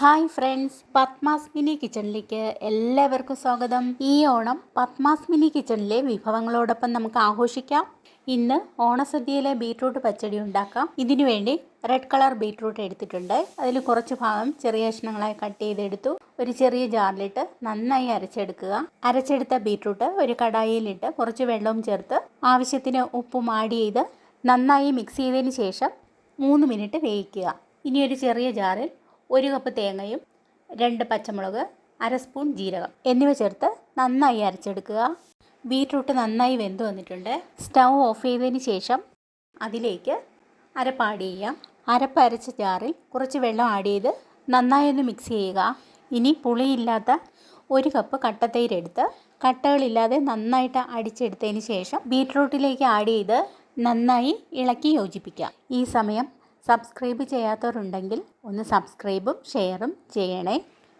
Hi friends Padmas mini കിച്ചണിലേക്ക് എല്ലാവർക്കും സ്വാഗതം. ഈ ഓണം പത്മാസ് മിനി കിച്ചണിലെ വിഭവങ്ങളോടൊപ്പം നമുക്ക് ആഘോഷിക്കാം. ഇന്ന് ഓണസദ്യയിലെ ബീട്രൂട്ട് പച്ചടി ഉണ്ടാക്കാം. ഇതിനു വേണ്ടി റെഡ് കളർ ബീട്രൂട്ട് എടുത്തിട്ടുണ്ട്. അതിൽ കുറച്ച് ഭാഗം ചെറിയ കഷ്ണങ്ങളായി കട്ട് ചെയ്തെടുത്തു. ഒരു ചെറിയ ജാറിലിട്ട് നന്നായി അരച്ചെടുക്കുക. അരച്ചെടുത്ത ബീട്രൂട്ട് ഒരു കടായിലിട്ട് കുറച്ച് വെള്ളവും ചേർത്ത് ആവശ്യത്തിന് ഉപ്പും ആഡ് ചെയ്ത് നന്നായി മിക്സ് ചെയ്തതിന് ശേഷം മൂന്ന് മിനിറ്റ് വേവിക്കുക. ഇനി ഒരു ചെറിയ ജാറിൽ ഒരു കപ്പ് തേങ്ങയും രണ്ട് പച്ചമുളക് അര സ്പൂൺ ജീരകം എന്നിവ ചേർത്ത് നന്നായി അരച്ചെടുക്കുക. ബീറ്റ്റൂട്ട് നന്നായി വെന്ത് വന്നിട്ടുണ്ട്. സ്റ്റൗ ഓഫ് ചെയ്തതിന് ശേഷം അതിലേക്ക് അരപ്പ് ആഡ് ചെയ്യാം. അരപ്പ് അരച്ച ജാറിൽ കുറച്ച് വെള്ളം ആഡ് ചെയ്ത് നന്നായി ഒന്ന് മിക്സ് ചെയ്യുക. ഇനി പുളിയില്ലാത്ത ഒരു കപ്പ് കട്ടത്തൈരെടുത്ത് കട്ടകളില്ലാതെ നന്നായിട്ട് അടിച്ചെടുത്തതിന് ശേഷം ബീറ്റ്റൂട്ടിലേക്ക് ആഡ് ചെയ്ത് നന്നായി ഇളക്കി യോജിപ്പിക്കാം. ഈ സമയം സബ്സ്ക്രൈബ് ചെയ്യാത്തവരുണ്ടെങ്കിൽ ഒന്ന് സബ്സ്ക്രൈബും ഷെയറും ചെയ്യണേ.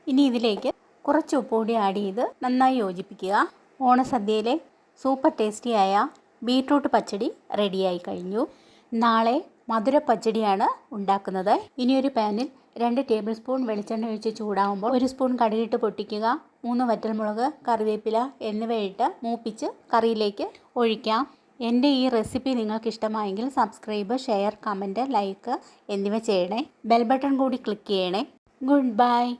ഇനി ഇതിലേക്ക് കുറച്ച് ഉപ്പുകൂടി ആഡ് ചെയ്ത് നന്നായി യോജിപ്പിക്കുക. ഓണസദ്യയിലെ സൂപ്പർ ടേസ്റ്റിയായ ബീട്രൂട്ട് പച്ചടി റെഡിയായി കഴിഞ്ഞു. നാളെ മധുര പച്ചടിയാണ് ഉണ്ടാക്കുന്നത്. ഇനിയൊരു പാനിൽ രണ്ട് ടേബിൾ സ്പൂൺ വെളിച്ചെണ്ണ ഒഴിച്ച് ചൂടാകുമ്പോൾ ഒരു സ്പൂൺ കടുകിട്ട് പൊട്ടിക്കുക. മൂന്ന് വറ്റൽമുളക് കറിവേപ്പില എന്നിവയിട്ട് മൂപ്പിച്ച് കറിയിലേക്ക് ഒഴിക്കാം. എന്റെ ഈ റെസിപ്പി നിങ്ങൾക്ക് ഇഷ്ടമായെങ്കിൽ സബ്സ്ക്രൈബ് ഷെയർ കമന്റ് ലൈക്ക് എന്നിവ ചെയ്യണേ. ബെൽ ബട്ടൺ കൂടി ക്ലിക്ക് ചെയ്യണേ. Good bye.